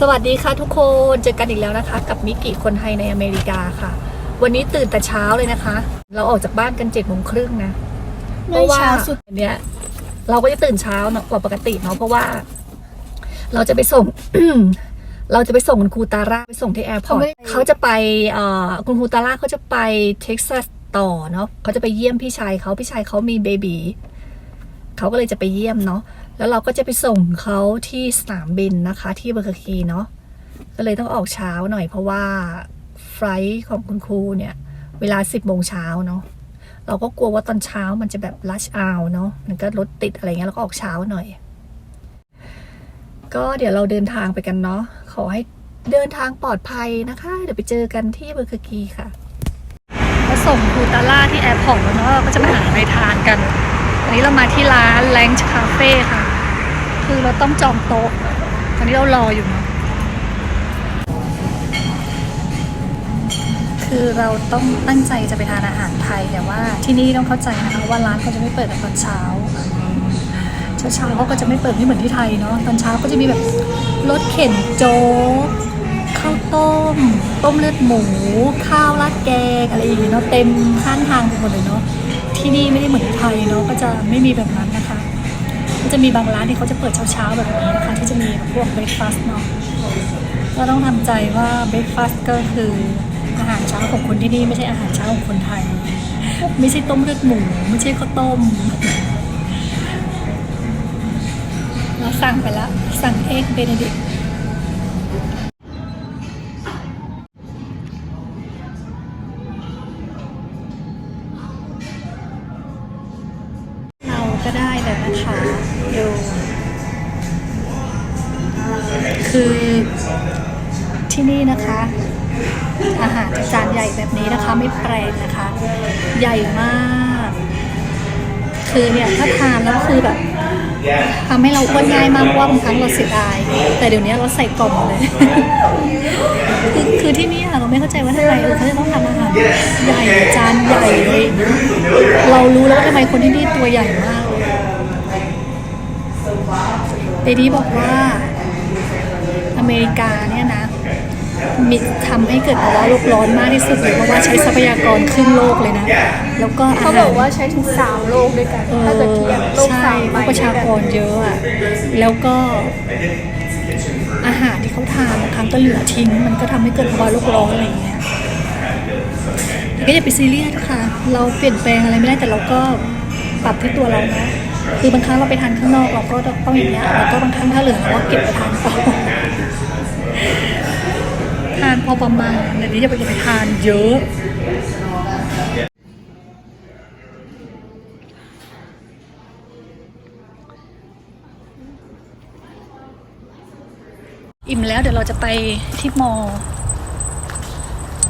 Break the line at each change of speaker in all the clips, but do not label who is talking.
สวัสดีค่ะทุกคนเจอกันอีกแล้วนะคะ กับมิกิคนไทยในอเมริกาค่ะ วันนี้ตื่นแต่เช้าเลยนะคะ เราออกจากบ้านกันเจ็ดโมงครึ่งนะเพราะว่า
เช้าสุด
เนี้ย เราก็จะตื่นเช้าเนอะกว่าปกติเนาะเพราะว่า เราจะไปส่งเราจะไปส่งคุณครูตาร่าไปส่งที่แอร์พอร์ตเขาจะไปเอ่อคุณครูตาร่าเขาจะไปเท็กซัสต่อเนาะเขาจะไปเยี่ยมพี่ชายเขาพี่ชายเขามีเบบีเขาก็เลยจะไปเยี่ยมเนาะ แล้วเราก็จะไปส่งเขาที่สนามบินนะคะ ที่เบอร์เกอร์คีเนาะก็เลยต้องออกเช้าหน่อยเพราะว่าไฟล์ของคุณครูเนี่ย เวลาสิบโมงเช้าเนาะเราก็กลัวว่าตอนเช้ามันจะแบบลัชเอาเนาะมันก็รถติดอะไรเงี้ยเราก็ออกเช้าหน่อย ก็เดี๋ยวเราเดินทางไปกันเนาะขอให้เดินทางปลอดภัยนะคะ เดี๋ยวไปเจอกันที่เบอร์เกอร์กีค่ะมาส่งครูตาล่าที่แอร์พอร์ตแล้วเนาะเราก็จะมาหาอะไรทานกันวันนี้เรามาที่ร้านแลงช์คาเฟ่ค่ะ คือเราต้องจองโต๊ะตอนนี้เรารออยู่นะคือเราต้องตั้งใจจะไปทานอาหารไทยแต่ว่าที่นี่ต้องเข้าใจนะคะว่าร้านเขาจะไม่เปิดตอนเช้าเช้าเช้าเขาก็จะไม่เปิดไม่เหมือนที่ไทยเนาะตอนเช้าก็จะมีแบบรถเข็นโจ๊กข้าวต้ม ต้มเลือดหมู ข้าวราดแกงอะไรอย่างเงี้ยเนาะเต็มข้างทางไปหมดเลยเนาะที่นี่ไม่ได้เหมือนที่ไทยเนาะก็จะไม่มีแบบนั้นนะคะ จะมีบางร้านที่เขาจะเปิดเช้าๆแบบนี้นะคะที่จะมีพวกเบรคฟาสต์เนาะก็ต้องทำใจว่าเบรคฟาสต์ก็คืออาหารเช้าของคนที่นี่ไม่ใช่อาหารเช้าของคนไทย ไม่ใช่ต้มเลือดหมูไม่ใช่ข้าวต้มเราสั่งไปแล้วสั่งเอ็กเบเนดิก ที่นี่นะคะ อาหารจะจานใหญ่แบบนี้นะคะ ไม่แปลกนะคะ ใหญ่มาก คือเนี่ยถ้าทานแล้วคือแบบทำให้เราอ้วนง่ายมากเพราะว่าบางครั้งเราเสียดาย แต่เดี๋ยวนี้เราใส่กล่องเลย คือคือที่นี่อะเราไม่เข้าใจว่าทำไมเขาจะต้องทำอาหารใหญ่จานใหญ่เรารู้แล้วว่าทำไมคนที่นี่ตัวใหญ่มากเลยเดดี้บอกว่าอเมริกาเนี่ยนะ มีทำให้เกิดภาวะโลกร้อนมากที่สุดเลยเพราะว่าใช้ทรัพยากรครึ่งโลกเลยนะ แล้วก็
เขาบอกว่าใช้ถึงสามโลกด้วยกันถ้าเกิดเทียบโลก
ใช่
สาม
เพ
ใบ
ราะประชากรเยอะอะแล้วก็อาหารที่เขาทานบางครั้งก็เหลือทิ้ง มันก็ทำให้เกิดภาวะโลกร้อนอะไรอย่างเงี้ยแต่ก็อย่าไปซีเรียสค่ะ เราเปลี่ยนแปลงอะไรไม่ได้แต่เราก็ปรับที่ตัวเรานะคือบางครั้งเราไปทานข้างนอกเราก็ต้องอย่างเงี้ยแล้วก็บางครั้งถ้าเหลือเราก็เก็บไปทานต่อ ทานพอประมาณเดี๋ยวนี้อย่าไปอย่าไปทานเยอะอิ่มแล้วเดี๋ยวเราจะไปที่มอ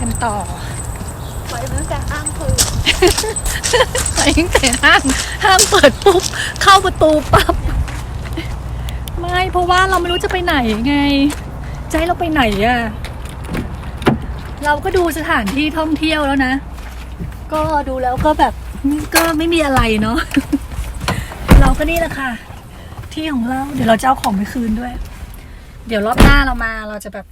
กันต่อ
ไปตั้งแต่ห้างเปิด
ไปตั้งแต่ห้างห้างเปิดปุ๊บเข้าประตูปั๊บไม่เพราะว่าเราไม่รู้จะไปไหนไงจะให้เราไปไหนอะ เราก็ดูสถานที่ท่องเที่ยวแล้วนะ ก็ดูแล้วก็แบบก็ไม่มีอะไรเนาะ เราก็นี่แหละค่ะ ที่ของเรา เดี๋ยวเราจะเอาของไปคืนด้วย เดี๋ยวรอบหน้าเรามาเราจะแบบ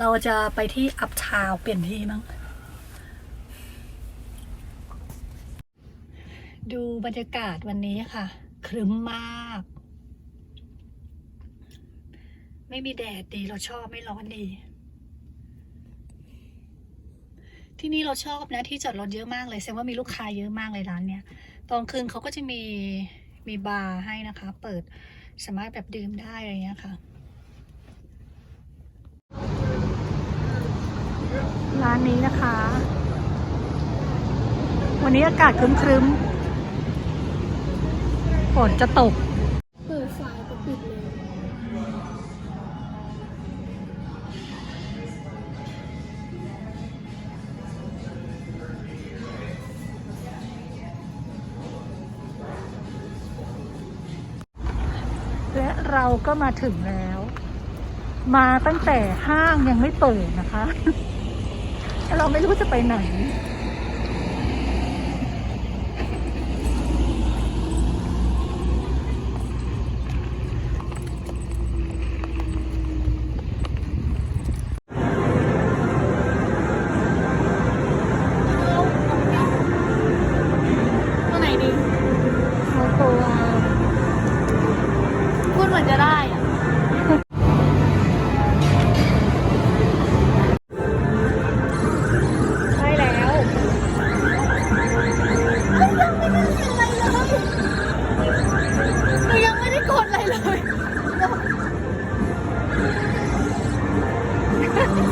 เราจะไปที่อัพทาวเปลี่ยนที่มั้ง ดูบรรยากาศวันนี้ค่ะ ครึ้มมาก ไม่มีแดดดีเราชอบไม่ร้อนดี ที่นี่เราชอบนะที่จอดรถเยอะมากเลยแสดงว่ามีลูกค้าเยอะมากเลยร้านเนี้ยตอนคืนเขาก็จะมีมีบาร์ให้นะคะ เปิดสามารถแบบดื่มได้อะไรเงี้ยค่ะ ร้านนี้นะคะ วันนี้อากาศครึ้มๆฝนจะตก
เปิดไฟก็ปิดเลย
เราก็มาถึงแล้ว มาตั้งแต่ห้างยังไม่เปิดนะคะ เราไม่รู้จะไปไหน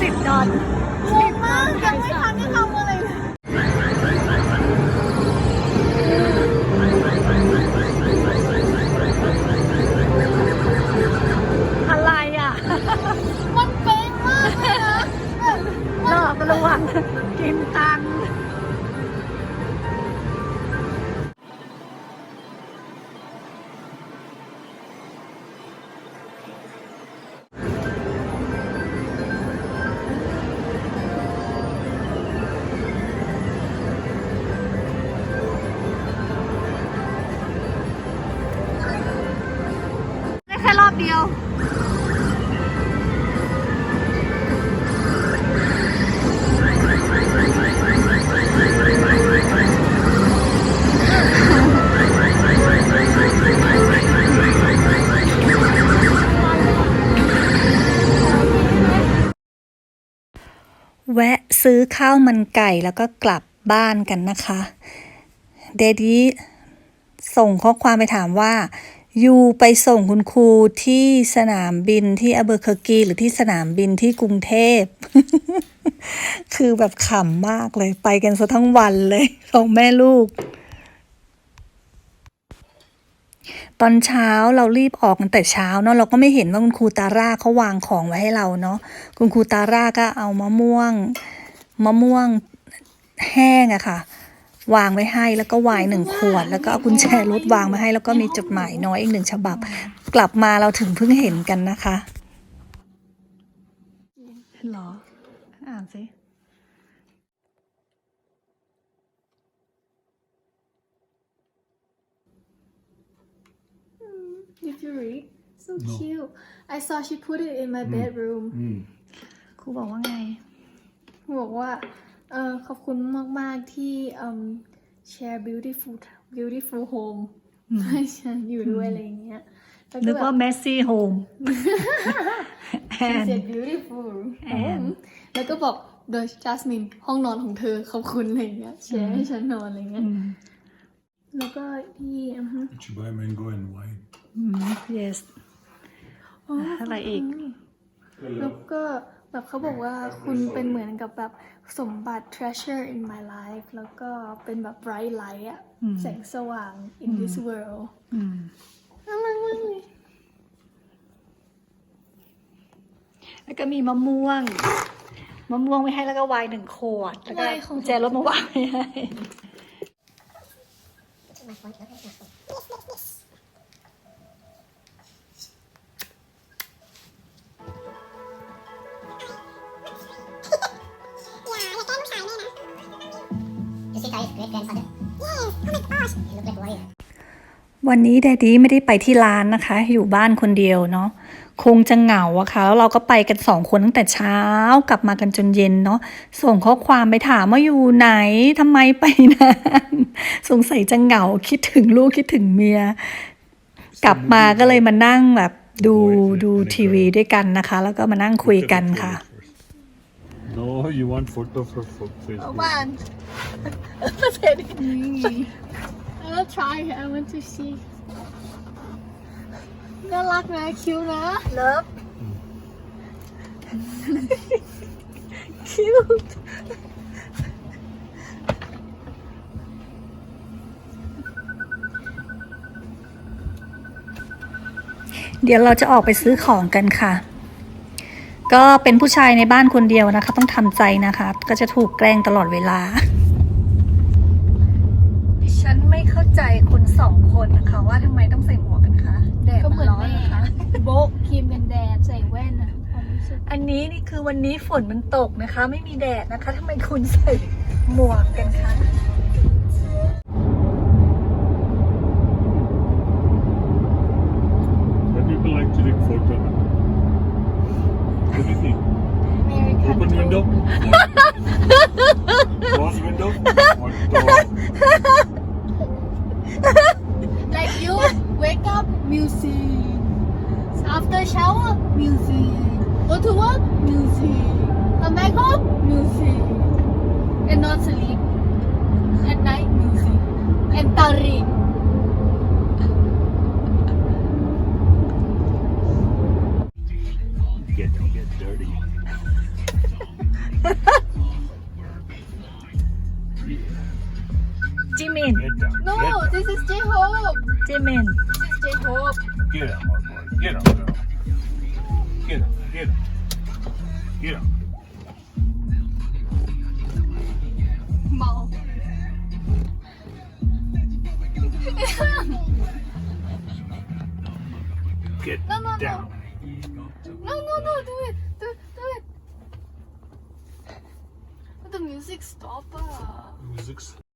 สิบดอน งงมากยังไม่ทั
เดียว
แวะซื้อข้าวมันไก่แล้วก็กลับบ้านกันนะคะ เดดี้ส่งข้อความไปถามว่า ยูไปส่งคุณครูที่สนามบินที่อเบอร์เคอร์กี หรือที่สนามบินที่กรุงเทพ คือแบบขำมากเลย ไปกันซะทั้งวันเลยสองแม่ลูก ตอนเช้าเรารีบออกกันแต่เช้าเนาะเราก็ไม่เห็นว่าคุณครูตาร่าเขาวางของไว้ให้เราเนาะคุณครูตาร่าก็เอามะม่วง มะม่วงแห้งอะค่ะ วางไว้ให้แล้วก็ไวน์หนึ่งขวด แล้วก็เอากุญแจรถวางมาให้ แล้วก็มีจดหมายน้อยอีกหนึ่งฉบับ กลับมาเราถึงเพิ่งเห็นกันนะคะหรออ่านสิ
Did you read so cute I saw she put it in my bedroom
ครูบอกว่าไง
บอกว่า เออขอบคุณมาก ๆ ที่เอิ่ม share beautiful beautiful home ให้ฉันอยู่ด้วยอะไรอย่างเงี้ยแล้ว
นึก
แบบ
ว่า messy home
She
and
said beautiful home แล้วก็บอกโดยจัสมินห้องนอนของเธอขอบคุณอะไรอย่างเงี้ยแชร์ให้ฉันนอนอะไรเงี้ยแล้วก็ที่อือฮึ
Did you buy mango and wine?
อืม yes อะไรอีก
แล้วก็ แบบเขาบอกว่าคุณเป็นเหมือนกับแบบสมบัติ treasure in my life แล้วก็เป็นแบบ bright light อะแสงสว่าง in this world
อืม
น่ารักมากเลย
แล้วก็มีมะม่วง มะม่วงไว้ให้แล้วก็ไวน์หนึ่งขวด แล้วก็
ไวน์ของ
กุญแจรถมาวางไว้ให้ วันนี้แดดดี้ไม่ได้ไปที่ร้านนะคะ อยู่บ้านคนเดียวเนาะคงจะเหงาอะค่ะแล้วเราก็ไปกันสองคนตั้งแต่เช้ากลับมากันจนเย็นเนาะส่งข้อความไปถามว่าอยู่ไหนทำไมไปนานสงสัยจะเหงาคิดถึงลูกคิดถึงเมีย กลับมาก็เลยมานั่งแบบดูดูทีวีด้วยกันนะคะ แล้วก็มานั่งคุยกันค่ะ
No, you want photo for for Facebook.
บ้านประเทศนี้ I'll try I want to see น่ารักนะคิ้วนะ
Love cute เดี๋ยวเราจะออกไปซื้อของกันค่ะ ก็เป็นผู้ชายในบ้านคนเดียวนะคะ ต้องทำใจนะคะ ก็จะถูกแกล้งตลอดเวลาดิฉันไม่เข้าใจคนสองคนนะคะว่าทำไมต้องใส่หมวกกันคะแดด
ก็
มั
เหมื
น
อน
ร้อน
แม่
นะคะ
โบะครีมกันแดดใส่แว่นอะความรู้สึก
อันนี้นี่คือวันนี้ฝนมันตกนะคะ ไม่มีแดดนะคะทำไมคุณใส่หมวกกันคะ
Timon. Stay hope.
Get him, my boy. Get him, girl. Get him. Get him. Get
him. Mau.
Get
no, no,
down.
No. no, no, no. Do it. Do it. Do it. The music stopped. Uh.
Music's